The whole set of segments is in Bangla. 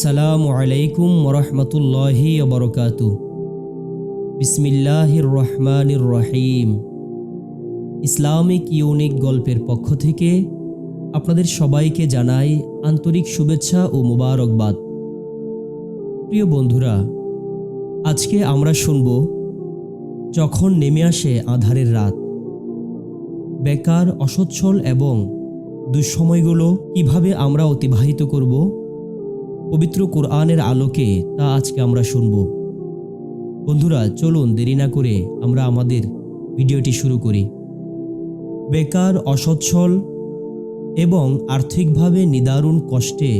আসসালামু আলাইকুম ওরহমতুল্লাহি বরকাতু বিসমিল্লাহির রহমানির রহিম। ইসলামিক ইউনিক গল্পের পক্ষ থেকে আপনাদের সবাইকে জানাই আন্তরিক শুভেচ্ছা ও মুবারকবাদ। প্রিয় বন্ধুরা, আজকে আমরা শুনব, যখন নেমে আসে আধারের রাত, বেকার, অসচ্ছল এবং দুঃসময়গুলো কীভাবে আমরা অতিবাহিত করব? পবিত্র কোরআনের আলোকে তা আজকে আমরা শুনব। বন্ধুরা, চলুন দেরি না করে আমরা আমাদের ভিডিওটি শুরু করি। বেকার, অসচ্ছল এবং আর্থিকভাবে নিদারুণ কষ্টে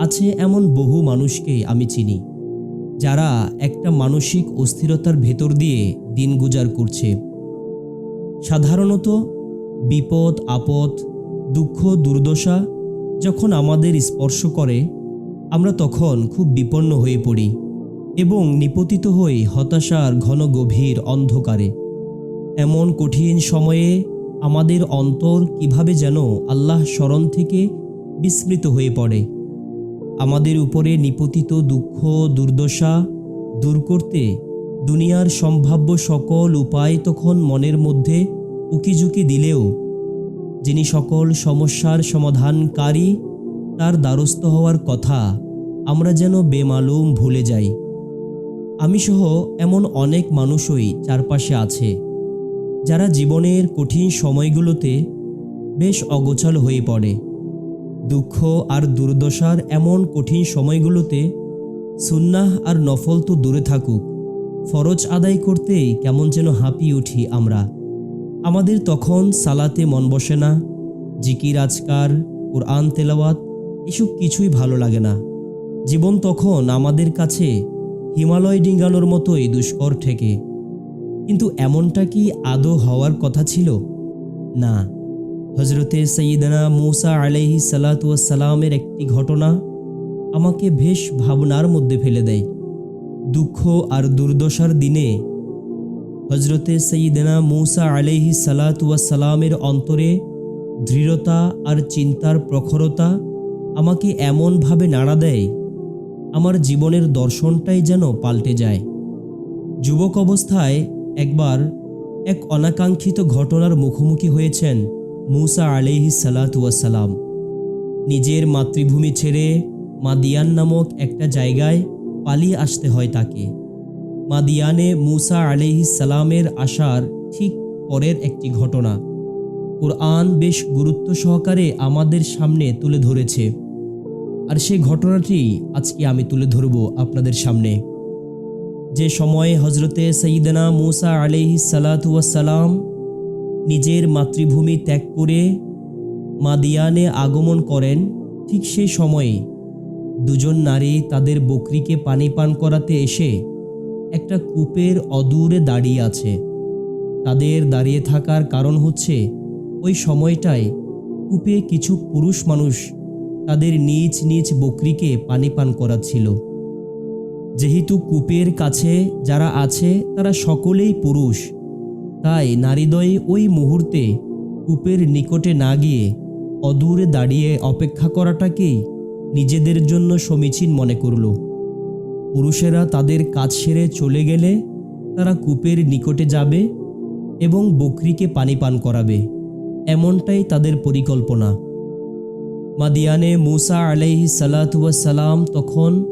আছে এমন বহু মানুষকে আমি চিনি, যারা একটা মানসিক অস্থিরতার ভেতর দিয়ে দিন গুজার করছে। সাধারণত বিপদ, আপদ, দুঃখ, দুর্দশা যখন আমাদের স্পর্শ করে আমরা তখন খুব বিপন্ন হয়ে পড়ি এবং নিপতিত হই হতাশার ঘন গভীর অন্ধকারে। এমন কঠিন সময়ে আমাদের অন্তর কীভাবে যেন আল্লাহ স্মরণ থেকে বিস্মৃত হয়ে পড়ে। আমাদের উপরে নিপতিত দুঃখ, দুর্দশা দূর করতে দুনিয়ার সম্ভাব্য সকল উপায় তখন মনের মধ্যে উকিঝুঁকি দিলেও, যিনি সকল সমস্যার সমাধানকারী তার দ্বারস্থ হওয়ার কথা আমরা যেন বেমালুম ভুলে যাই। আমি সহ এমন অনেক মানুষই চারপাশে আছে, যারা জীবনের কঠিন সময়গুলোতে বেশ অগোছাল হয়ে পড়ে। দুঃখ আর দুর্দশার এমন কঠিন সময়গুলোতে সুন্নাহ আর নফল তো দূরে থাকুক, ফরজ আদায় করতেই কেমন যেন হাঁপিয়ে উঠি আমরা। আমাদের তখন সালাতে মন বসে না, জিকির আজকার, কোরআন তেলাওয়াত এসব কিছুই ভালো লাগে না। জীবন তখন আমাদের কাছে হিমালয় ডিঙ্গানোর মতোই দুষ্কর ঠেকে। কিন্তু এমনটা কি আদৌ হওয়ার কথা ছিল? না। হজরতে সঈদনা মৌসা আলাইহি সালাতামের একটি ঘটনা আমাকে বেশ ভাবনার মধ্যে ফেলে দেয়। দুঃখ আর দুর্দশার দিনে হজরতে সঈদনা মৌসা আলাইহি সালাতামের অন্তরে দৃঢ়তা আর চিন্তার প্রখরতা আমাকে এমনভাবে নাড়া দেয়, আমার জীবনের দর্শনটাই যেন পাল্টে যায়। যুবক অবস্থায় একবার এক অনাকাঙ্ক্ষিত ঘটনার মুখোমুখি হয়েছেন মুসা আলিহি সালাতুয়াসালাম নিজের মাতৃভূমি ছেড়ে মাদিয়ান নামক একটা জায়গায় পালিয়ে আসতে হয় তাকে। মাদিয়ানে মুসা আলিহি সালামের আসার ঠিক পরের একটি ঘটনা। কোরআন বেশ গুরুত্ব সহকারে আমাদের সামনে তুলে ধরেছে। আর সেই ঘটনাটি আজকে আমি তুলে ধরব আপনাদের সামনে। যে সময়ে হজরতে সঈদনা মুসা আলিহি সালাতুয়াসালাম নিজের মাতৃভূমি ত্যাগ করে মাদিয়ানে আগমন করেন, ঠিক সেই সময়ে দুজন নারী তাদের বকরিকে পানি পান করাতে এসে একটা কূপের অদূরে দাঁড়িয়ে আছে। তাদের দাঁড়িয়ে থাকার কারণ হচ্ছে ওই সময়টায় কূপে কিছু পুরুষ মানুষ তাদের নিজ নিজ বকরিকে পানি পান করাচ্ছিল যেহেতু কূপের কাছে যারা আছে, তারা সকলেই পুরুষ, তাই নারীদয় ওই মুহূর্তে কূপের নিকটে না গিয়ে অদূরে দাঁড়িয়ে অপেক্ষা করাটাকেই নিজেদের জন্য সমীচীন মনে করল। পুরুষেরা তাদের কাজ সেরে চলে গেলে তারা কূপের নিকটে যাবে এবং বকরিকে পানি পান করাবে, এমনটাই তাদের পরিকল্পনা। মাদিয়ানে মুসা আলাইহি সালাম তখন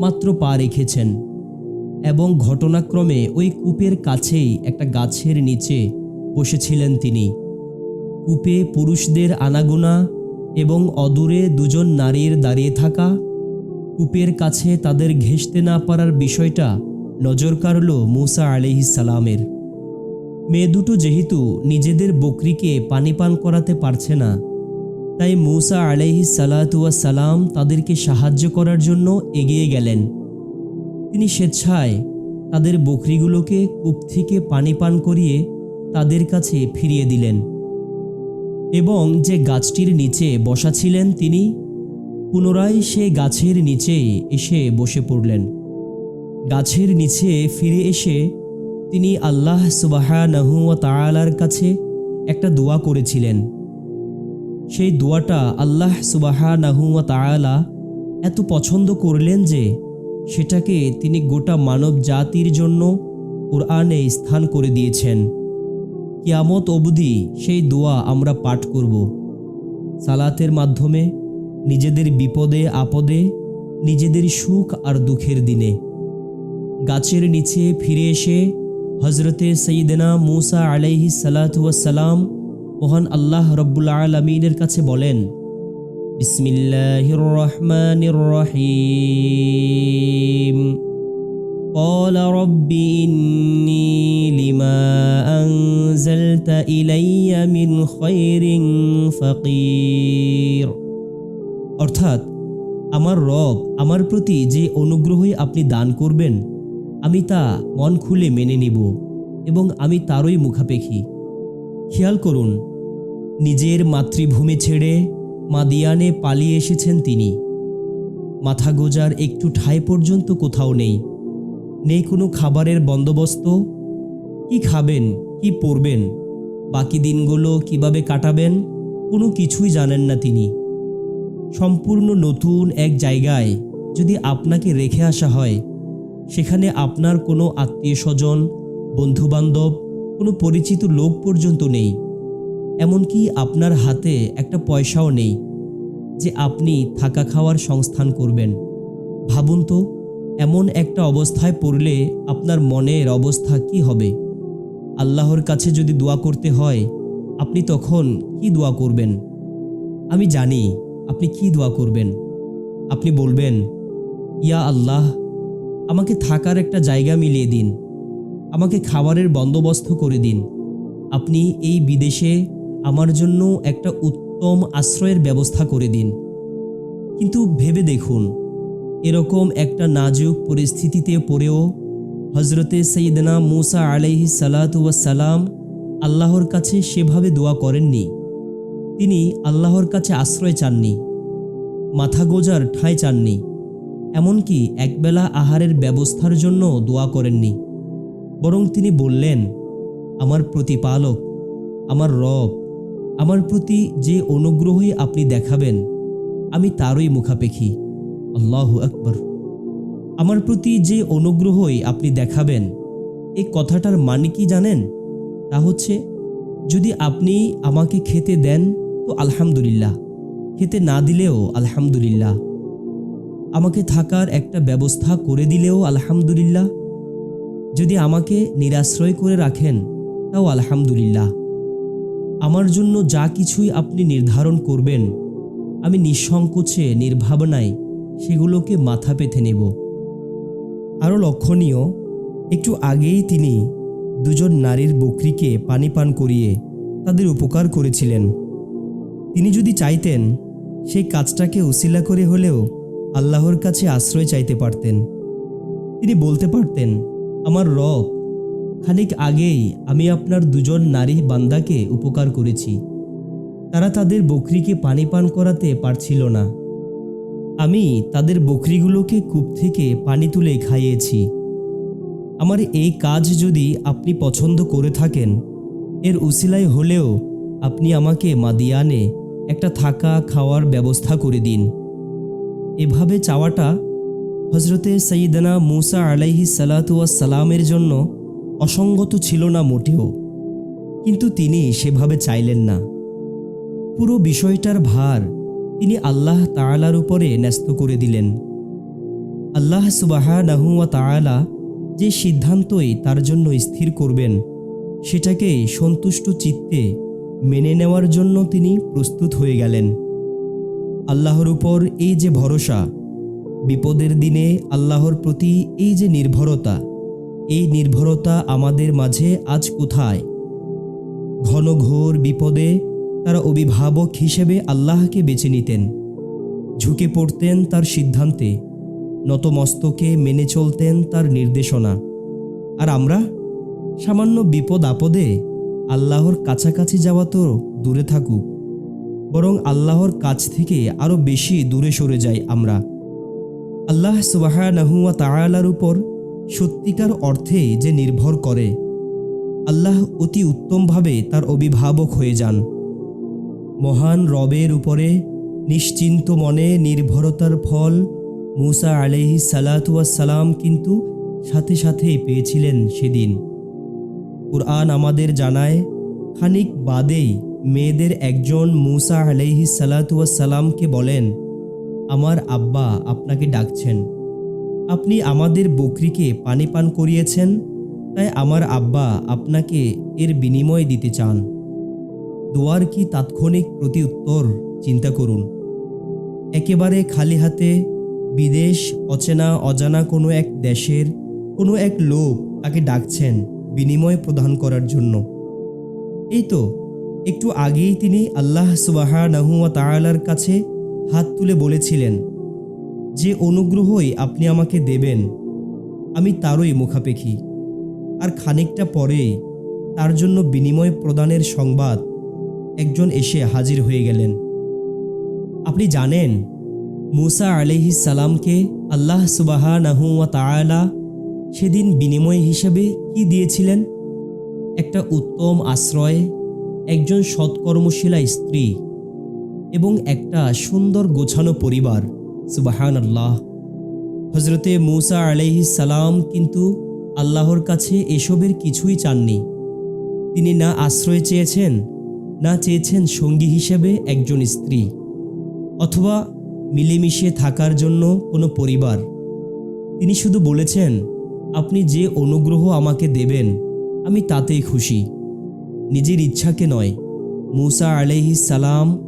মাত্র পা রেখেছেন এবং ঘটনাক্রমে ওই কূপের কাছেই একটা গাছের নিচে বসেছিলেন তিনি। কূপে পুরুষদের আনাগোনা এবং অদূরে দুজন নারীর দাঁড়িয়ে থাকা, কূপের কাছে তাদের ঘেঁষতে না পারার বিষয়টা নজর কাড়ল মুসা সালামের। মেয়ে দুটো যেহেতু নিজেদের বকরিকে পানি পান করাতে পারছে না তাই মৌসা আলাইহি সালাতুয়া সালাম তাদেরকে সাহায্য করার জন্য এগিয়ে গেলেন। তিনি স্বেচ্ছায় তাদের বকরিগুলোকে কূপ থেকে পানি পান করিয়ে তাদের কাছে ফিরিয়ে দিলেন। এবং যে গাছটির নিচে বসা ছিলেন তিনি, পুনরায় সে গাছের নিচে এসে বসে পড়লেন। গাছের নিচে ফিরে এসে তিনি আল্লাহ সুবাহা নাহু তালার কাছে একটা দোয়া করেছিলেন। সেই দোয়াটা আল্লাহ সুবাহা নাহুয়া তালা এত পছন্দ করলেন যে সেটাকে তিনি গোটা মানব জাতির জন্য কোরআনে স্থান করে দিয়েছেন। কিয়ামত অবধি সেই দোয়া আমরা পাঠ করব। সালাতের মাধ্যমে, নিজেদের বিপদে, আপদে, নিজেদের সুখ আর দুঃখের দিনে। গাছের নিচে ফিরে এসে হজরতে সঈদেনা মুসা আলাইহি সালাত সালাম মহান আল্লাহ রব্বুল আলমিনের কাছে বলেন বিসমিল্লাহির রহমানির রহিম قال رب إني لما أنزلت إلي من خير فقير অর্থাৎ আমার রব আমার প্রতি যে অনুগ্রহই আপনি দান করবেন আমি তা মন খুলে মেনে নিব এবং আমি তারই মুখাপেক্ষী খেয়াল করুন নিজের মাতৃভূমি ছেড়ে মাদিয়ানে পালিয়ে এসেছেন তিনি। মাথা গোজার একটু ঠাঁই পর্যন্ত কোথাও নেই। নেই কোনো খাবারের বন্দোবস্ত। কি খাবেন, কি পরবেন, বাকি দিনগুলো কীভাবে কাটাবেন, কোনো কিছুই জানেন না তিনি। সম্পূর্ণ নতুন এক জায়গায় যদি আপনাকে রেখে আসা হয়, সেখানে আপনার কোনো আত্মীয় স্বজন, বন্ধুবান্ধব, কোনো পরিচিত লোক পর্যন্ত নেই। এমনকি আপনার হাতে একটা পয়সাও নেই যে আপনি থাকা খাওয়ার সংস্থান করবেন। ভাবুন তো, এমন একটা অবস্থায় পড়লে আপনার মনের অবস্থা কি হবে? আল্লাহর কাছে যদি দোয়া করতে হয়, আপনি তখন কি দোয়া করবেন? আমি জানি আপনি কি দোয়া করবেন। আপনি বলবেন, ইয়া আল্লাহ, আমাকে থাকার একটা জায়গা মিলিয়ে দিন। আমাকে খাবারের বন্দোবস্ত করে দিন। আপনি এই বিদেশে আমার জন্য একটা উত্তম আশ্রয়ের ব্যবস্থা করে দিন। কিন্তু ভেবে দেখুন, এরকম একটা নাজুক পরিস্থিতিতে পড়েও হজরতে সঈদনা মুসা আলাইহি সালাম আল্লাহর কাছে সেভাবে দোয়া করেননি। তিনি আল্লাহর কাছে আশ্রয় চাননি, মাথা গোজার ঠাঁই চাননি, এমনকি একবেলা আহারের ব্যবস্থার জন্য দোয়া করেননি। বরং তিনি বললেন, আমার প্রতিপালক, আমার রব আমার প্রতি যে অনুগ্রহই আপনি দেখাবেন, আমি তারই মুখাপেক্ষী আল্লাহ আকবর। আমার প্রতি যে অনুগ্রহই আপনি দেখাবেন এই কথাটার মানে কি জানেন? তা হচ্ছে, যদি আপনি আমাকে খেতে দেন, তো আলহামদুলিল্লাহ। খেতে না দিলেও আলহামদুলিল্লাহ। আমাকে থাকার একটা ব্যবস্থা করে দিলেও আলহামদুলিল্লাহ। যদি আমাকে নিরাশ্রয় করে রাখেন, তাও আলহামদুলিল্লাহ। আমার জন্য যা কিছুই আপনি নির্ধারণ করবেন, আমি নিঃসংকোচে, নির্ভাবনায় সেগুলোকে মাথা পেতে নেব। আরও লক্ষণীয়, একটু আগেই তিনি দুজন নারীর বকরিকে পানি পান করিয়ে তাদের উপকার করেছিলেন। তিনি যদি চাইতেন, সেই কাজটাকে উসিলা করে হলেও আল্লাহর কাছে আশ্রয় চাইতে পারতেন। তিনি বলতে পারতেন, আমার রব খানিক আগেই আমি আপনার দুজন নারী বান্দাকে উপকার করেছি। তারা তাদের বকরিকে পানি পান করাতে পারছিল না। আমি তাদের বকরিগুলোকে কূপ থেকে পানি তুলে খাইয়েছি। আমার এই কাজ যদি আপনি পছন্দ করে থাকেন, এর উসিলায় হলেও আপনি আমাকে মাদিয়ানে একটা থাকা খাওয়ার ব্যবস্থা করে দিন। এভাবে চাওয়াটা হজরতে সঈদনা মুসা আলাইহি সালাতুয়া সালামের জন্য অসঙ্গত ছিল না মোটেও। কিন্তু তিনি সেভাবে চাইলেন না। পুরো বিষয়টার ভার তিনি আল্লাহ তাআলার উপরে ন্যস্ত করে দিলেন। আল্লাহ সুবাহ তাআলা যে সিদ্ধান্তই তার জন্য স্থির করবেন, সেটাকে সন্তুষ্ট চিত্তে মেনে নেওয়ার জন্য তিনি প্রস্তুত হয়ে গেলেন। আল্লাহর উপর এই যে ভরসা, বিপদের দিনে আল্লাহর প্রতি এই যে নির্ভরতা এই নির্ভরতা আমাদের মাঝে আজ কোথায়? ঘন ঘোর বিপদে তারা অভিভাবক হিসেবে আল্লাহকে বেছে নিতেন। ঝুঁকে পড়তেন তার সিদ্ধান্তে, নতমস্তকে মেনে চলতেন তার নির্দেশনা। আর আমরা? সামান্য বিপদ আপদে আল্লাহর কাছাকাছি যাওয়া তো দূরে থাকুক, বরং আল্লাহর কাছ থেকে আরও বেশি দূরে সরে যাই আমরা। আল্লাহ সুবাহানাহুয়া তাআলার উপর সত্যিকার অর্থে যে নির্ভর করে। আল্লাহ অতি উত্তমভাবে তার অভিভাবক হয়ে যান। মহান রবের উপরে নিশ্চিন্ত মনে নির্ভরতার ফল মুসা আলহি সালাম কিন্তু সাথে সাথেই পেয়েছিলেন সেদিন। কুরআন আমাদের জানায়, খানিক বাদেই মেয়েদের একজন মুসা আলহি সালাতামকে বলেন, আমার আব্বা আপনাকে ডাকছেন। আপনি আমাদের বকরিকে পানি পান করিয়েছেন, তাই আমার আব্বা আপনাকে এর বিনিময় দিতে চান। দোয়ার কি তাৎক্ষণিক প্রতি উত্তর চিন্তা করুন। একেবারে খালি হাতে বিদেশ অচেনা অজানা কোনো এক দেশের কোনো এক লোক তাকে ডাকছেন বিনিময় প্রদান করার জন্য। এই তো, একটু আগেই তিনি আল্লাহ সুবাহা নাহুয়া তাআলার কাছে হাত তুলে বলেছিলেন যে অনুগ্রহই আপনি আমাকে দেবেন, আমি তারই মুখাপেক্ষী আর খানিকটা পরেই তার জন্য বিনিময় প্রদানের সংবাদ একজন এসে হাজির হয়ে গেলেন। আপনি জানেন, মুসা আলিহিস সালামকে আল্লাহ সুবাহা নাহুয়া তাআলা সেদিন বিনিময় হিসেবে কি দিয়েছিলেন? একটা উত্তম আশ্রয়, একজন সৎকর্মশীলা স্ত্রী এবং একটা সুন্দর গোছানো পরিবার। সুবাহান আল্লাহ হজরতে মৌসা আলাইহিস সালাম কিন্তু আল্লাহর কাছে এসবের কিছুই চাননি। তিনি না আশ্রয় চেয়েছেন, না চেয়েছেন সঙ্গী হিসেবে একজন স্ত্রী, অথবা মিলেমিশে থাকার জন্য কোনো পরিবার। তিনি শুধু বলেছেন, আপনি যে অনুগ্রহ আমাকে দেবেন, আমি তাতেই খুশি। নিজের ইচ্ছাকে নয়, মুসা আলাইহিস সালাম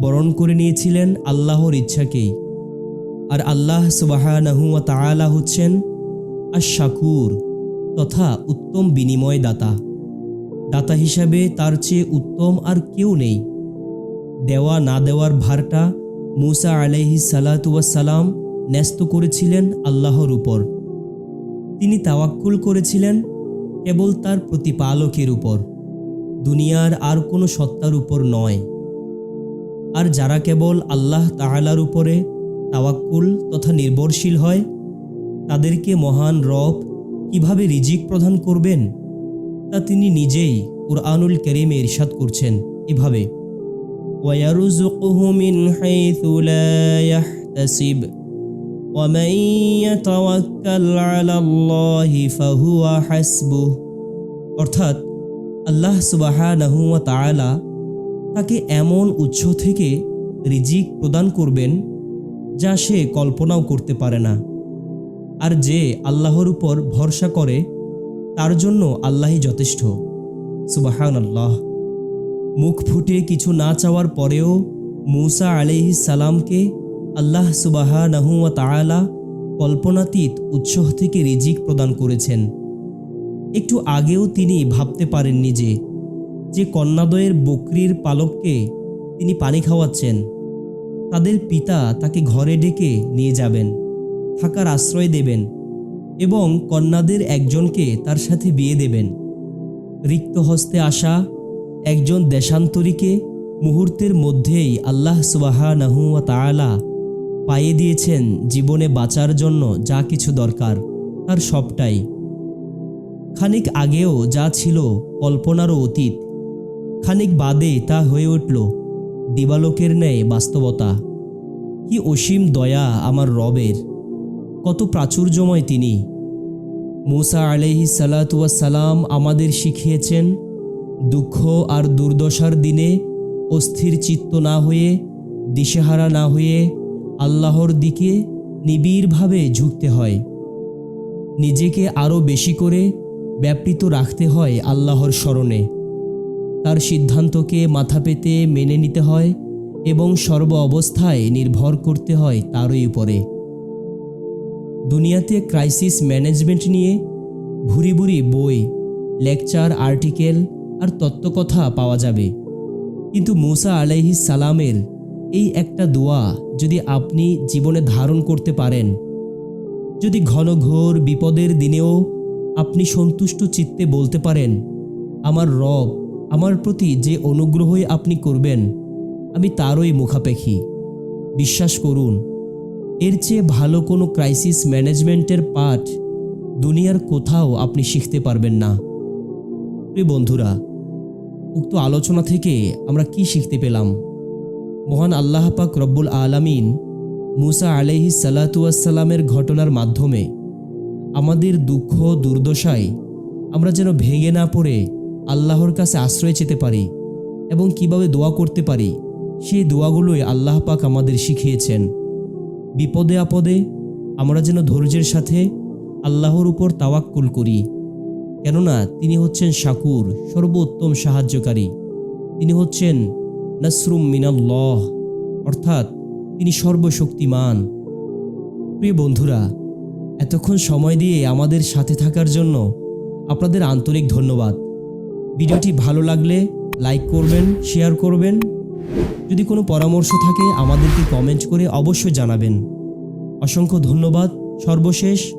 বরণ করে নিয়েছিলেন আল্লাহর ইচ্ছাকেই। আর আল্লাহ সুবাহানাহুয়া হচ্ছেন আশাকুর তথা উত্তম বিনিময় দাতা দাতা হিসাবে তার চেয়ে উত্তম আর কেউ নেই। দেওয়া না দেওয়ার ভারটা মুসা আলাইহি সালাম ন্যস্ত করেছিলেন আল্লাহর উপর। তিনি তাওয়াক্কুল করেছিলেন কেবল তার প্রতিপালকের উপর। দুনিয়ার আর কোনো সত্তার উপর নয়। আর যারা কেবল আল্লাহ তাহালার উপরে তাওয়াক্কুল তথা নির্ভরশীল হয় তাদেরকে মহান রব কিভাবে রিজিক প্রদান করবেন তা তিনি নিজেই কুরআনুল করিমে ইরশাদ করছেন এভাবে ويرزقه من حيث لا يحتسب ومن يتوكل على الله فهو حسبه অর্থাৎ আল্লাহ সুবাহানাহু ওয়া তাআলা তাকে এমন উৎস থেকে রিজিক প্রদান করবেন যা সে কল্পনাও করতে পারে না। আর যে আল্লাহর উপর ভরসা করে, তার জন্য আল্লাহই যথেষ্ট। সুবাহান আল্লাহ মুখ ফুটে কিছু না চাওয়ার পরেও মুসা আলিহি সালামকে আল্লাহ সুবাহা তাআলা কল্পনাতীত উৎস থেকে রিজিক প্রদান করেছেন। একটু আগেও তিনি ভাবতে পারেননি যে কন্যাদয়ের বকরির পালককে তিনি পানি খাওয়াচ্ছেন তাদের পিতা তাকে ঘরে ডেকে নিয়ে যাবেন, থাকার আশ্রয় দেবেন এবং কন্যাদের একজনকে তার সাথে বিয়ে দেবেন। রিক্ত হস্তে আসা একজন দেশান্তরীকে মুহূর্তের মধ্যেই আল্লাহ সুবাহা নাহুয়া তাআলা পাইয়ে দিয়েছেন জীবনে বাঁচার জন্য যা কিছু দরকার, তার সবটাই। খানিক আগেও যা ছিল কল্পনারও অতীত, খানিক বাদে তা হয়ে উঠল। দিবালোকের ন্যায় বাস্তবতা। কি অসীম দয়া আমার রবের। কত প্রাচুর্যময় তিনি। মুসা আলহি সালাম আমাদের শিখিয়েছেন, দুঃখ আর দুর্দশার দিনে অস্থির চিত্ত না হয়ে, দিশেহারা না হয়ে আল্লাহর দিকে নিবিড়ভাবে ঝুঁকতে হয়। নিজেকে আরও বেশি করে ব্যাপৃত রাখতে হয় আল্লাহর স্মরণে। তার সিদ্ধান্তকে মাথা পেতে মেনে নিতে হয় এবং সর্ব অবস্থায় নির্ভর করতে হয় তারই উপরে। দুনিয়াতে ক্রাইসিস ম্যানেজমেন্ট নিয়ে ভুরি ভুরি বই লেকচার আর্টিকেল আর তত্ত্বকথা পাওয়া যাবে। কিন্তু মুসা আলাইহি সালামের এই একটা দোয়া যদি আপনি জীবনে ধারণ করতে পারেন, যদি ঘন ঘোর বিপদের দিনেও আপনি সন্তুষ্ট চিত্তে বলতে পারেন, আমার রব আমার প্রতি যে অনুগ্রহই আপনি করবেন, আমি তারই মুখাপেক্ষী বিশ্বাস করুন, এর চেয়ে ভালো কোনো ক্রাইসিস ম্যানেজমেন্টের পাঠ দুনিয়ার কোথাও আপনি শিখতে পারবেন না। প্রিয় বন্ধুরা, উক্ত আলোচনা থেকে আমরা কি শিখতে পেলাম? মহান আল্লাহ পাক রব্বুল আলামিন মুসা আলাইহি সালাতুয়াসাল্লামের ঘটনার মাধ্যমে আমাদের দুঃখ দুর্দশায় আমরা যেন ভেঙে না পড়ে আল্লাহর কাছে আশ্রয় চেতে পারি এবং কীভাবে দোয়া করতে পারি, সেই দোয়াগুলোই আল্লাহ পাক আমাদের শিখিয়েছেন। বিপদে আপদে আমরা যেন ধৈর্যের সাথে আল্লাহর উপর তাওয়াক্কুল করি, কেননা তিনি হচ্ছেন শাকুর, সর্বোত্তম সাহায্যকারী। তিনি হচ্ছেন নসরুম মিনাল্লহ, অর্থাৎ তিনি সর্বশক্তিমান। প্রিয় বন্ধুরা, এতক্ষণ সময় দিয়ে আমাদের সাথে থাকার জন্য আপনাদের আন্তরিক ধন্যবাদ। ভিডিওটি ভালো লাগলে লাইক করবেন, শেয়ার করবেন। যদি কোনো পরামর্শ থাকে, আমাদেরকে কমেন্ট করে অবশ্যই জানাবেন। অসংখ্য ধন্যবাদ, সর্বশেষ।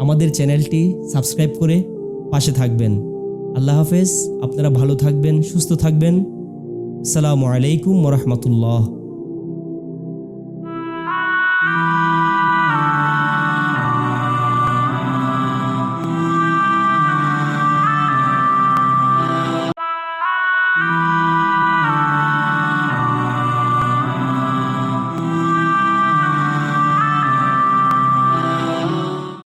আমাদের চ্যানেলটি সাবস্ক্রাইব করে পাশে থাকবেন। আল্লাহ হাফেজ, আপনারা ভালো থাকবেন, সুস্থ থাকবেন। সালামু আলাইকুম রহমতুল্লাহ।